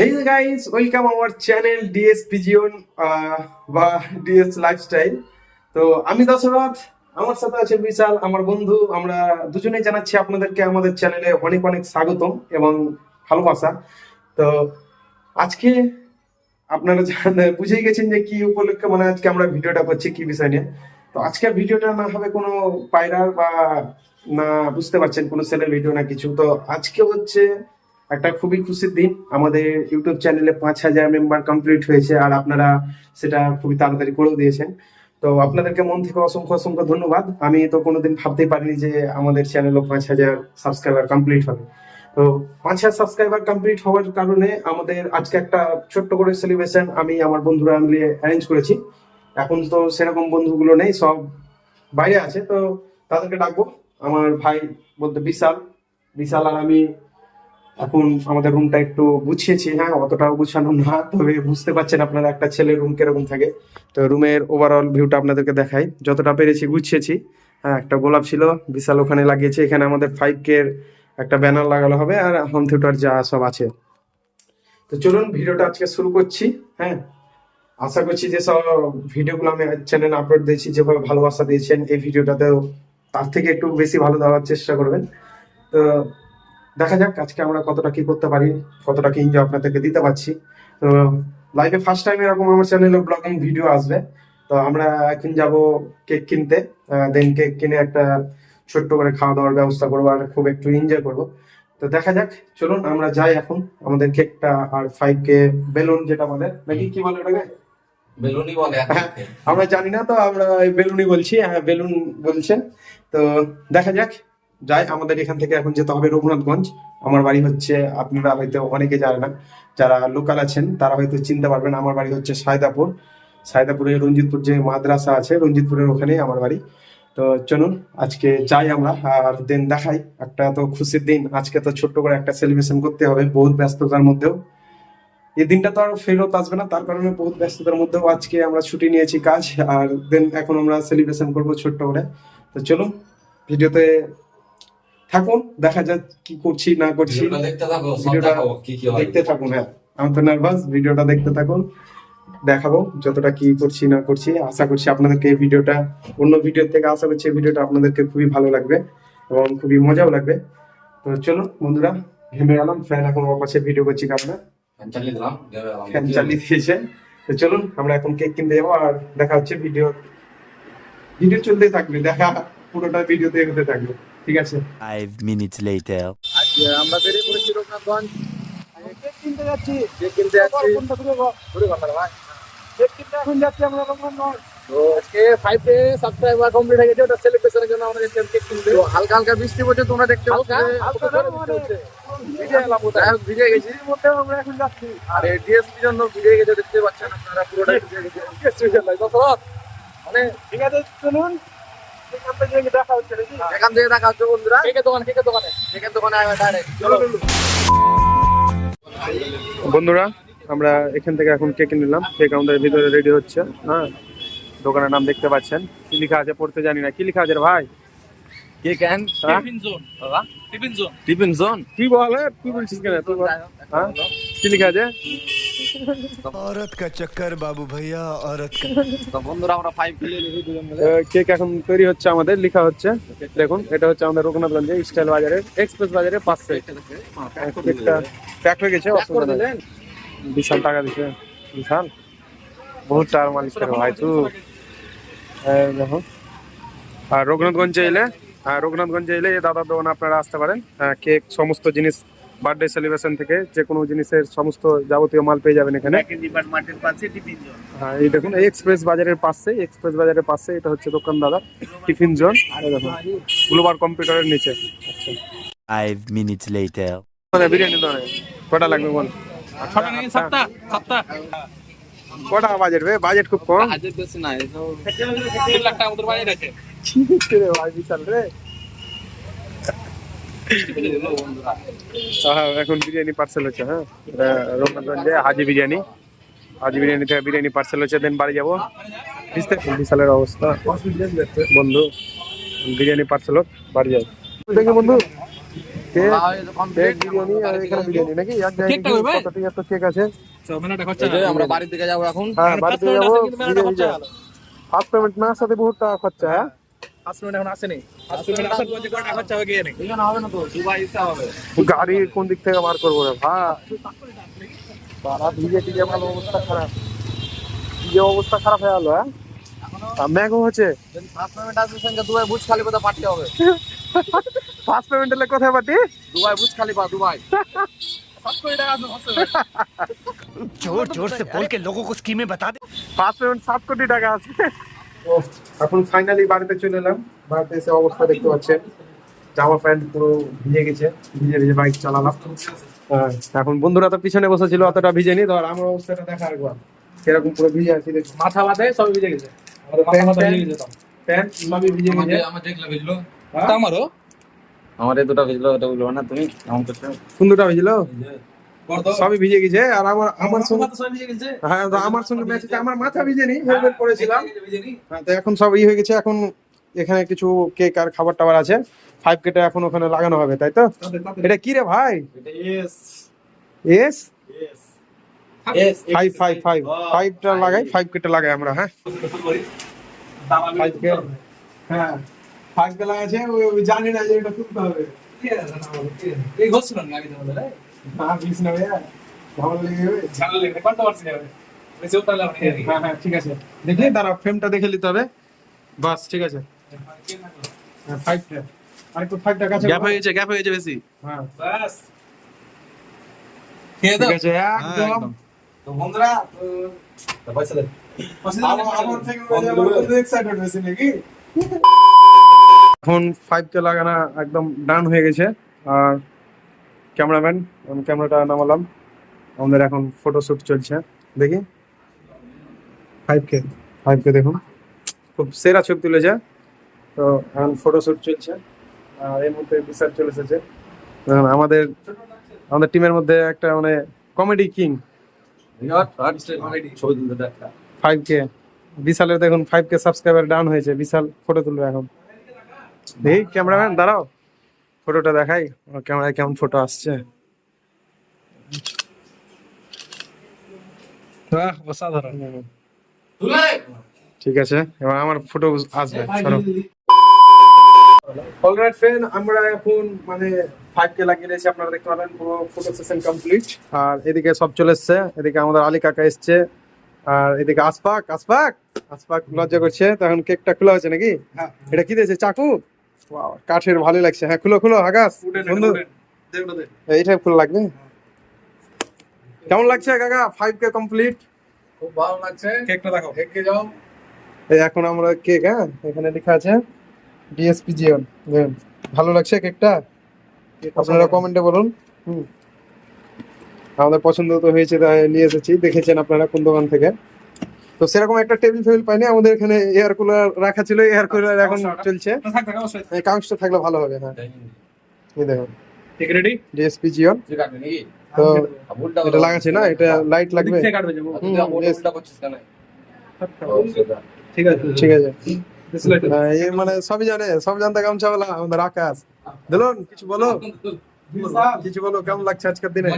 guys, welcome our channel DS Pigeon uh, বা DS Lifestyle. তো আমি দশরথ আমার সাথে আছে বিশাল আমার বন্ধু আমরা দুজনেই জানাচ্ছি আপনাদেরকে আমাদের চ্যানেলে অনেক অনেক স্বাগতম এবং ভালোবাসা। তো আজকে আপনারা বুঝেই গেছেন যে কি উপলক্ষে মানে আজকে আমরা ভিডিওটা করছি কি বিষয় নিয়ে। তো আজকে ভিডিওটা না হবে কোনো পায়রার বা না বুঝতে পারছেন কোনো সেলের ভিডিও না কিছু। তো আজকে হচ্ছে একটা খুবই খুশির দিন। আমাদের ইউটিউব চ্যানেলে পাঁচ হাজার মেম্বার কমপ্লিট হয়েছে আর আপনারা সেটা খুবই তাড়াতাড়ি করেও দিয়েছেন। তো আপনাদেরকে মন থেকে অসংখ্য অসংখ্য ধন্যবাদ। আমি তো কোনোদিন ভাবতেই পারিনি যে আমাদের চ্যানেলও পাঁচ হাজার সাবস্ক্রাইবার কমপ্লিট হবে। তো পাঁচ হাজার সাবস্ক্রাইবার কমপ্লিট হওয়ার কারণে আমাদের আজকে একটা ছোট্ট করে সেলিব্রেশন আমি আমার বন্ধুরা মিলিয়ে অ্যারেঞ্জ করেছি। এখন তো সেরকম বন্ধুগুলো নেই, সব বাইরে আছে। তো তাদেরকে ডাকবো। আমার ভাই বলতে বিশাল। বিশাল আর আমি এখন আমাদের রুমটা একটু গুছিয়েছি হ্যাঁ অতটাও গুছানো না, তবে বুঝতে পারছেন আপনারা একটা ছেলের রুম কীরকম থাকে। তো রুমের ওভারঅল ভিউটা আপনাদেরকে দেখাই। যতটা পেরেছি গুছিয়েছি হ্যাঁ একটা গোলাপ ছিল, বিশাল ওখানে লাগিয়েছে, এখানে আমাদের ফাইভ কে একটা ব্যানার লাগানো হবে, আর হোম থিয়েটার যা সব আছে। তো চলুন, ভিডিওটা আজকে শুরু করছি হ্যাঁ। আশা করছি যে সব ভিডিওগুলো আমি চ্যানেলে আপলোড দিয়েছি, যেভাবে ভালোবাসা দিয়েছেন, এই ভিডিওটাতেও তার থেকে একটু বেশি ভালো দেওয়ার চেষ্টা করবেন। তো দেখা যাক আজকে আমরা কতটা কি করতে পারি কতটা কি এনজয় আপনাদেরকে দিতে পারছি। তো লাইফে ফার্স্ট টাইম এরকম আমার চ্যানেলে ব্লগিং ভিডিও আসবে। তো আমরা এখন যাব কেক কিনতে দেন কেক কিনে একটা ছোট্ট করে খাওয়া দাওয়ার ব্যবস্থা করব আর খুব একটু এনজয় করব। তো দেখা যাক চলুন আমরা যাই এখন। আমাদের কেকটা আর ফাইভ কে বেলুন যেটা বলে নাকি কি বলে ওটাকে? বেলুনি বলে হ্যাঁ, আমরা জানি না তো আমরা বেলুনই বলছি হ্যাঁ বেলুন বলছে। তো দেখা যাক। যাই, আমাদের এখান থেকে এখন যেতে হবে রঘুনাথগঞ্জ। আমার বাড়ি হচ্ছে, আপনারা হয়তো অনেকে জানেন না, যারা লোকাল আছেন, তারা হয়তো চিনতে পারবেন, আমার বাড়ি হচ্ছে সায়দাপুর। সায়দাপুরে রঞ্জিতপুর যে মাদ্রাসা আছে, রঞ্জিতপুরের ওখানেই আমার বাড়ি। তো চলুন, আজকে যাই আমরা, আর দিন দেখাই। একটা তো খুশির দিন, আজকে তো ছোট্ট করে একটা সেলিব্রেশন করতে হবে, বহুত ব্যস্ততার মধ্যেও। এই দিনটা তো আর ফেরত আসবে না, তার কারণে বহুত ব্যস্ততার মধ্যেও আজকে আমরা ছুটি নিয়েছি কাজ, আর দেন এখন আমরা সেলিব্রেশন করব ছোট্ট করে। তো চলুন, ভিডিওতে থাকুন দেখা যাক কি করছি না করছি। ভিডিওটা দেখতে দেখতে থাকুন হ্যাঁ। আমি তো নার্ভাস ভিডিওটা দেখতে থাকুন দেখাবো যতটা কি করছি না করছি। আশা করছি আপনাদেরকে এই ভিডিওটা অন্য ভিডিও থেকে আশা করছি এই ভিডিওটা আপনাদেরকে খুবই ভালো লাগবে এবং খুবই মজাও লাগবে। তো চলুন বন্ধুরা ঘেমে গেলাম ফ্যান এখন আমার পাশে ভিডিও করছি কারণে ফ্যান চালিয়ে দিয়েছে। তো চলুন আমরা এখন কেক কিনতে যাব আর দেখা হচ্ছে ভিডিও ভিডিও চলতেই থাকবে দেখা পুরোটা ভিডিওতে এগোতে থাকবে। ঠিক আছে। Five minutes later. আজকে আমরা বেরিয়ে পড়েছি রঘুনাথগঞ্জ কেক কিনতে যাচ্ছি। কেক কিনতে যাচ্ছি। ঘুরে বাংলা ভাই। কেক কিনতে এখন যাচ্ছি আমরা রঘুনাথগঞ্জ তো আজকে ফাইভ কে সাবস্ক্রাইবার কমপ্লিট হয়ে গেছে। ওটা সেলিব্রেশনের জন্য আমাদের কেক কিনতে। তো হালকা হালকা বৃষ্টি পড়ছে তোমরা দেখতে পাচ্ছ হালকা হালকা ভিজে গেলাম ওটা ভিজে গেছি। মধ্যে আমরা এখন যাচ্ছি। আর ডিএসপি জন্য ভিজে গেছে দেখতে পাচ্ছেন আপনারা পুরোটাই ভিজে গেছে। মানে ঠিক আছে চলুন। দেখা হচ্ছে এখান থেকে দেখা হচ্ছে বন্ধুরা। কেকের দোকান কেকের দোকানে। কেকের দোকানে চলো। বন্ধুরা আমরা এখান থেকে এখন কেক নিলাম। কেক আমাদের ভিতরে রেডি হচ্ছে হ্যাঁ? দোকানের নাম দেখতে পাচ্ছেন। কি লেখা আছে পড়তে জানি না। কি লেখা আছে রে ভাই? কে কেন হ্যাঁ? Tiffin zone. বাবা। Tiffin zone. Tiffin zone? কি বলে? কি বলছিস কেন। হ্যাঁ? কি লেখা আছে? औरत का चक्कर बाबू भैया औरत का তো বন্ধুরা আমরা ফাইভ কিলো নিয়েছি দুজন মিলে আহ, কেক এখন তৈরি হচ্ছে আমাদের লেখা হচ্ছে দেখুন এটা হচ্ছে আমাদের রঘুনাথগঞ্জে স্টাইল বাজারে এক্সপ্রেস বাজারে পাঁচশো কেকটা প্যাক হয়ে গেছে অসুবিধা নেই বিশাল টাকা দিছে বিশাল বহুত টাকার মালিক করে ভাই তু এই দেখো আর রঘুনাথগঞ্জে এলে আর রঘুনাথগঞ্জে এলে এই দাদার দোকানে আপনারা আসতে পারেন আহ, কেক সমস্ত জিনিস বার্থডে সেলিব্রেশন থেকে যে কোনো জিনিসের সমস্ত যাবতীয় মাল পেয়ে যাবেন এখানে। মাঠের পাশে টিফিন জোন। হ্যাঁ এই দেখুন এই এক্সপ্রেস বাজারের পাশে এক্সপ্রেস বাজারের পাশে এটা হচ্ছে দোকান দাদা টিফিন জোন। আর দেখুন গ্লোবাল কম্পিউটারের নিচে। আচ্ছা Five minutes later. মানে বিরিয়ানি দোকানে কটা লাগবে বল? সাতটা সাতটা। কটা বাজেট বে বাজেট খুব কম। হাজার বেশি না এই তো তিন লাখ টাকা মতো বাজেট আছে। রে ভাই বিশাল রে। এখন বিরিয়ানি পার্সেল হচ্ছে হ্যাঁ? এটা রঘুনাথগঞ্জে হাজি বিরিয়ানি। হাজি বিরিয়ানি থেকে বিরিয়ানি পার্সেল হচ্ছে দেন বাড়ি যাব। বুঝতে বিশালের অবস্থা। বন্ধু বিরিয়ানি পার্সেল হোক বাড়ি যাব দেখি বন্ধু। কেক কেক বিরিয়ানি আর এখানে বিরিয়ানি নাকি? এক জায়গায় কেকটা কই ভাই? কত আসলেন এখন আসেনি। কোন দিক থেকে বার করব রে অবস্থা হয়ে গেলো হ্যাঁ? হচ্ছে ফার্স্ট পেমেন্ট আসবে দুবাই বুঝ খালি কোথাও পাঠতে হবে। ফার্স্ট পেমেন্ট এলে কোথায় পাটি দুবাই বুঝ খালি বা দুবাই। জোর জোর সে বল কে লোগো কো স্কিমে বাতা দে ফার্স্ট পেমেন্ট সাত কোটি টাকা আছে। এখন ফাইনালি বাড়িতে চলে এলাম। বাড়িতে এসে অবস্থা দেখতে পাচ্ছেন। জামা প্যান্ট পুরো ভিজে গেছে। ভিজে ভিজে বাইক চালালাম। এখন বন্ধুরা তো পিছনে বসেছিল অতটা ভিজে নি ধর আমার অবস্থাটা দেখা একবার সেরকম পুরো ভিজে আছি। মাথা মাথায় সব ভিজে গেছে। প্যান্ট প্যান্ট সবই ভিজে গেছে। আমার দেখলে বুঝলো হ্যাঁ? আমারও। আমার এই দুটো বুঝলো ওটা বুঝলো না তুমি? এমন করছ সুন্দরটা ভিজলো সবই ভিজে গেছে আর আমার আমার সঙ্গে সব ভিজে গেছে হ্যাঁ আমার সঙ্গে ম্যাচ আমার মাথা ভিজে নি হেলমেট পরেছিলাম হ্যাঁ তো এখন সব ই হয়ে গেছে এখন এখানে কিছু কেক আর খাবার টাবার আছে ফাইভ কেটে এখন ওখানে লাগানো হবে তাই তো? এটা কি রে ভাই? এস ফাইভ ফাইভ ফাইভ ফাইভটা লাগাই ফাইভ কেটে লাগাই আমরা হ্যাঁ? ফাইভ কে? হ্যাঁ। ফাইভ কে জানি না যে এটা তুলতে হবে। এই ঘষছিল না আগে হ্যাঁ না ভাইয়া লেগে যাবে। হ্যাঁ হ্যাঁ ঠিক আছে। দেখি দাঁড়া ফ্রেমটা দেখে নিতে হবে। বাস ঠিক আছে। হ্যাঁ ফাইভটা আর একটু ফাইভটা কাছে গ্যাপ হয়ে গেছে গ্যাপ হয়ে গেছে বেশি। হ্যাঁ। বাস। ঠিক আছে একদম। তো বন্ধুরা তো পয়সা দে। এখন ফাইভ কে লাগানো একদম ডান হয়ে গেছে। আর ক্যামেরাম্যান আমি ক্যামেরাটা নামালাম। আমাদের এখন ফটোশুট চলছে। দেখি। ফাইভ কে ফাইভ কে দেখুন। খুব সেরা ছবি তুলেছে। তো এখন ফটোশুট চলছে। আর এর মধ্যে বিশাল চলে এসেছে। আমাদের আমাদের টিমের মধ্যে একটা মানে কমেডি কিং ফাইভ কে বিশালের দেখুন ফাইভ কে সাবস্ক্রাইবার ডাউন হয়েছে। বিশাল ফটো তুলবে এখন। দেখি ক্যামেরাম্যান দাঁড়াও। ফটোটা দেখাই। ক্যামেরায় কেমন ফটো আসছে। বাহ অসাধারণ। ঠিক আছে এবার আমার ফটো আসবে সরো। অলরাইট ফ্রেন্ড আমরা এখন মানে ফাইভ কে লাগিয়ে দিয়েছি আপনারা দেখতে পাবেন পুরো ফটো সেশন কমপ্লিট আর এদিকে সব চলে এসছে এদিকে আমাদের আলী কাকা এসছে আর এদিকে আসপাক আসপাক আসপাক লজ্জা করছে তো এখন কেকটা খোলা হয়েছে নাকি? এটা কি দিয়েছে চাকু কাঠের ভালো লাগছে। হ্যাঁ খুলো খুলো আকাশ বন্ধু। এইটাই ফুল লাগবে? কেমন লাগছে কাকা? ফাইভ কে কমপ্লিট খুব ভালো লাগছে। কেকটা দেখো কেকে যাও। এই এখন আমরা কেক হ্যাঁ? এখানে লেখা আছে ডিএসপি জিওন ভালো লাগছে কেকটা আপনারা কমেন্টে বলুন। হুম। আমাদের পছন্দ তো হয়েছে তাই নিয়ে এসেছি। দেখেছেন আপনারা কোন দোকান থেকে? তো সেরকম একটা টেবিল ফেবিল পাইনি। আমাদের এখানে এয়ার কুলার রাখা ছিল। এয়ার কুলার এখন চলছে। কাগজটা থাকলে ভালো হবে হ্যাঁ। এই দেখুন। ঠিক রেডি ডিএসপি জিওন তো এটা লাগাচ্ছি না এটা লাইট লাগবে। ঠিক আছে। ঠিক আছে। হ্যাঁ, এই মানে সবই জানে সব জানতে গামছা বলা আমাদের আকাশ। দিলুন কিছু বলো? কিছু বলো কেমন লাগছে আজকের দিনে?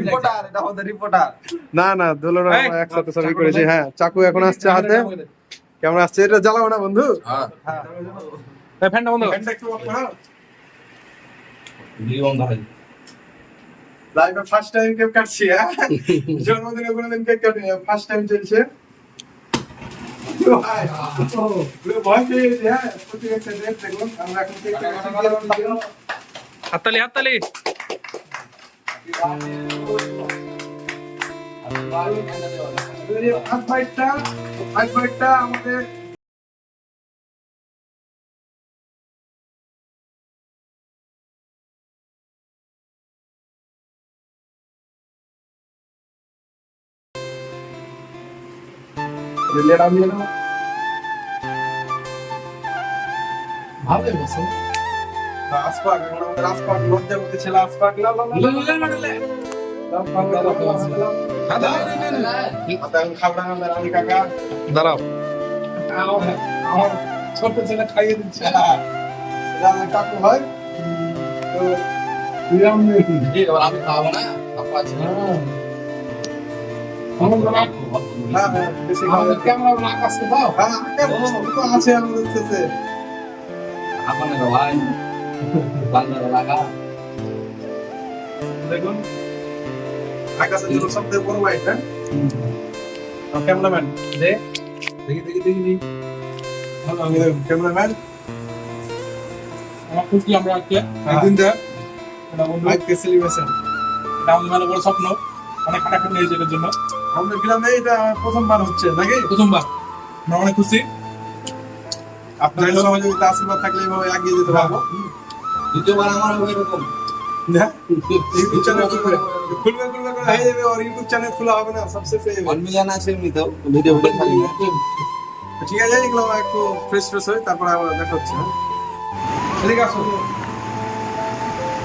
রিপোর্টার না না দুলুন একসাথে সবই চাকু করেছি। হ্যাঁ চাকু এখন আসছে হাতে। কেমন আসছে? এটা জ্বালাও না বন্ধু। হ্যাঁ। ফ্যানটা বন্ধ। ফ্যানটা একটু অফ করো। হয় লাইভে ফার্স্ট টাইম কেক কাটছি হ্যাঁ জন্মদিনে কোনোদিন কেক কাটিনি ফার্স্ট টাইম চলছে। ভাই, পুরো ভয় পেয়ে গেছি, হ্যাঁ। প্রতি লেডা দিয়ে নাও ভালো বসো আসপাক আমাদের আসপাক ছেলে আসপাক লাল লাল দাঁড়াও। আমার ছোট ছেলে খাইয়ে দিচ্ছে। কাকু হয়। তো আমি খাব না। আপা দেখুন আকাশের জন্য সবথেকে বড় লাইট হ্যাঁ ক্যামেরাম্যান দে দেখি দেখি দেখি দেখি আমি দেখুন ক্যামেরাম্যান আমার খুশি আমরা আজকে একদিন দেখ। এটা বন্ধু। আজকে সেলিব্রেশন এটা আমাদের মেলা বড় স্বপ্ন। অনেক খাটাখাটি হয়েছে এটার জন্য। আমাদের গ্রামে এটা প্রথমবার হচ্ছে নাকি? প্রথমবার আমরা অনেক খুশি। আপনাদের সহযোগিতা আশীর্বাদ থাকলে এইভাবে এগিয়ে যেতে পারব। দ্বিতীয়বার আমার হবে এরকম। হ্যাঁ ইউটিউব চ্যানেল খুলবে। খুলবে খুলবে করে হয়ে যাবে আর ইউটিউব চ্যানেল খোলা হবে না সবসে পেয়ে যাবে। মিলিয়ন আছে এমনিতেও ভিডিও ভিডিও ঠিক আছে এগুলো একটু ফ্রেশ ফ্রেশ হয় তারপরে আবার দেখা হচ্ছে হ্যাঁ? এদিকে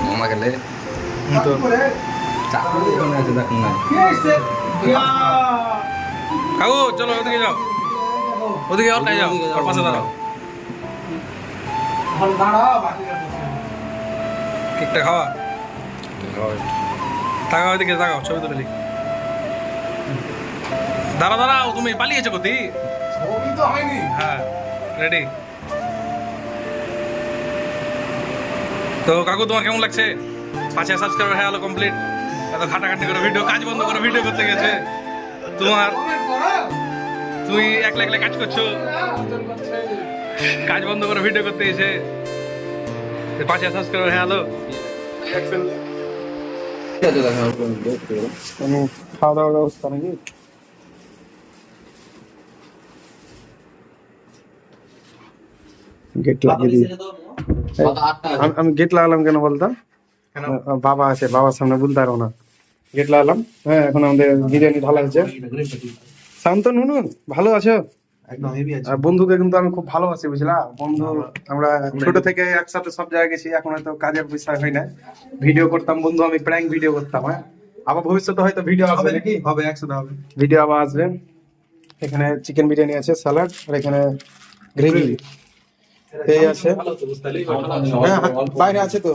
মামা গেলে চাকরি আছে দেখুন না! কাকু, চলো ওদিকে যাও। ওদিকে ওটাই যাও, ওর পাশে দাঁড়াও। কেকটা খাওয়া? তাকাও ওইদিকে তাকাও, ছবি তুলে দাঁড়া দাঁড়াও তুমি পালিয়েছো কোথি হ্যাঁ রেডি তো কাকু, তোমার কেমন লাগছে? পাঁচে সাবস্ক্রাইবার হয়ে গেলো কমপ্লিট এত খাটাখাটি করে ভিডিও কাজ বন্ধ করে ভিডিও করতে গেছে। তোমার তুমি একলা একলা কাজ করছ? কাজ বন্ধ করে ভিডিও করতে এসে। পাঁচে সাবস্ক্রাইবার হয়ে গেলো খাওয়া দাওয়ার ব্যবস্থা নাকি? গেট লাগিয়ে দিই। আমি- আমি গেট লাগালাম কেন বলতো? বাবা আছে বাবার সামনে বলতে পারো না গেট লাগালাম হ্যাঁ এখন আমাদের বিরিয়ানি ঢালা নুনু ভালো আছো? আর বন্ধুকে কিন্তু আমি খুব ভালোবাসি বুঝলা? বন্ধু আমরা ছোট থেকে একসাথে সব জায়গায় গেছি এখন হয়তো কাজের বিষয় হয় না। ভিডিও করতাম বন্ধু আমি প্র্যাঙ্ক ভিডিও করতাম হ্যাঁ? আবার ভবিষ্যতে হয়তো ভিডিও আসবে। নাকি? হবে একসাথে হবে। ভিডিও আবার আসবে। এখানে চিকেন বিরিয়ানি আছে স্যালাড আর এখানে গ্রেভি এই আছে। হ্যাঁ হ্যাঁ, বাইরে আছে তো।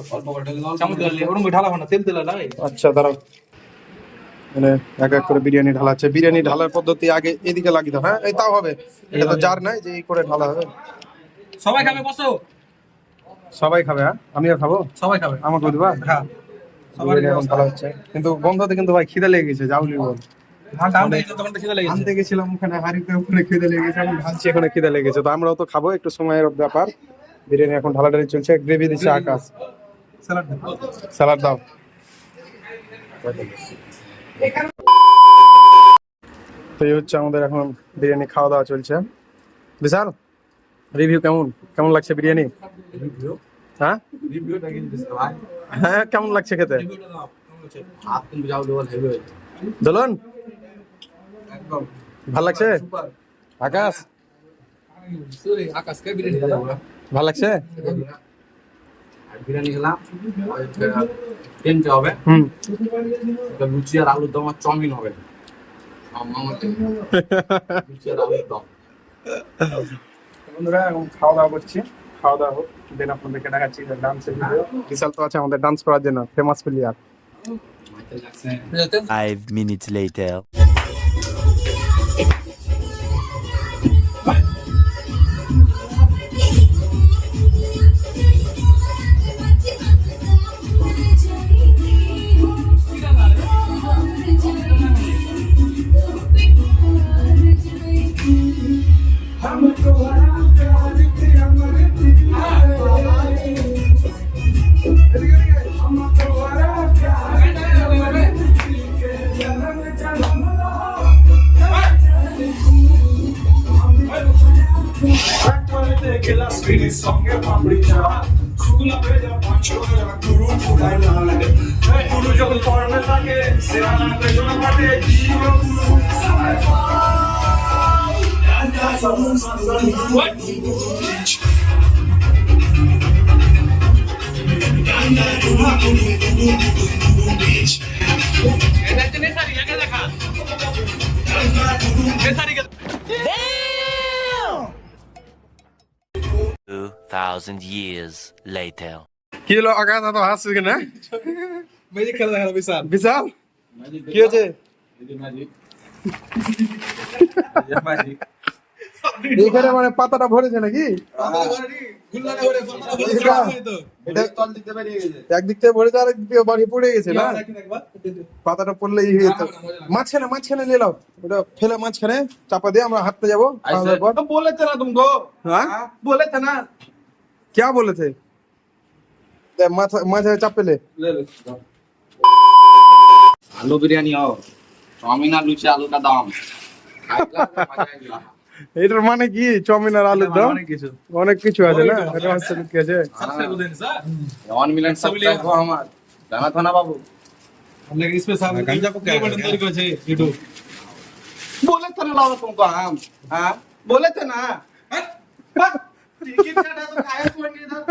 আচ্ছা দাঁড়াও। মানে এক এক করে বিরিয়ানি ঢালা আছে বিরিয়ানি ঢালার পদ্ধতি আগে এদিকে লাগিয়ে দাও হ্যাঁ? এই তাও হবে। এটা তো জার নাই যে এই করে ঢালা হবে। সবাই খাবে বসো সবাই খাবে হ্যাঁ? আমিও খাব? সবাই খাবে। আমাকে দিবা হ্যাঁ। এখন ঢালা হচ্ছে। কিন্তু গন্ধতে কিন্তু ভাই খিদে লেগে গেছে যাওলি বল। লেগেছে আনতে গেছিলাম ওখানে হাড়িতে ওখানে খিদে লেগে গেছে আমি ভাবছি এখানে খিদে লেগেছে তো আমরাও তো খাব একটু সময়ের ব্যাপার। বিরিয়ানি এখন ঢালাঢালি চলছে গ্রেভি দিচ্ছে আকাশ। স্যালাড স্যালাড দাও। তো এই হচ্ছে আমাদের এখন বিরিয়ানি খাওয়া দাওয়া চলছে। বিশাল রিভিউ কেমন? কেমন লাগছে বিরিয়ানি? হ্যাঁ? হ্যাঁ কেমন লাগছে খেতে? দোলন? ভালো লাগছে? আকাশ? ভালো লাগছে? বিরিয়ানি খেলাম। তিনটে হবে। হুম। লুচি আর আলুর দম আর চাউমিন হবে। আমার মামার জন্য। লুচি আর আলুর দম। বন্ধুরা এখন খাওয়া দাওয়া করছি। খাওয়া দাওয়া হোক দেন আপনাদেরকে দেখাচ্ছি ডান্সের ভিডিও বিশাল তো আছে আমাদের ডান্স করার জন্য famous player Five minutes later. গুরু যখন কর্মে থাকে সেরা নাম পেছনে থাকে গুরু সবাই And that's a moon, what? And that's a moon, bitch. And that's a moon, bitch. 2000 years later. কি হলো আকাশ হাসছিস কেন ম্যাজিক খেলা দেখা বিশাল। বিশাল? কি হয়েছে? এখানে মানে পাতাটা ভরেছে নাকি? একদিক থেকে ভরেছে আর একদিকে বাড়ি পড়ে গেছে না? পাতাটা পড়লে ই হয়ে যেত মাঝখানে মাঝখানে নিলাম ওটা ফেলে মাঝখানে চাপা দিয়ে আমরা হাঁটতে যাব। বলেছে না তুমি হ্যাঁ? বলেছে না। क्या बोले थे ते माथा माथा चाप ले आलू बिरयानी और चाउमीन आलू से आलू का दाम এটার মানে কি চাউমিন আর আলুর দাম অনেক কিছু অনেক কিছু আছে না এটা হচ্ছে কি আছে সাবস্ক্রাইব করে দিন স্যার वन मिलियन सब्सक्राइब हो हमार जाना था ना बाबू আপনাকে স্পেশাল গঞ্জা পোকা বাটন তৈরি করেছে ইউটিউব बोले थे ना लाओ तुमको हम हाँ बोले थे ना ക്രിക്കറ്റ്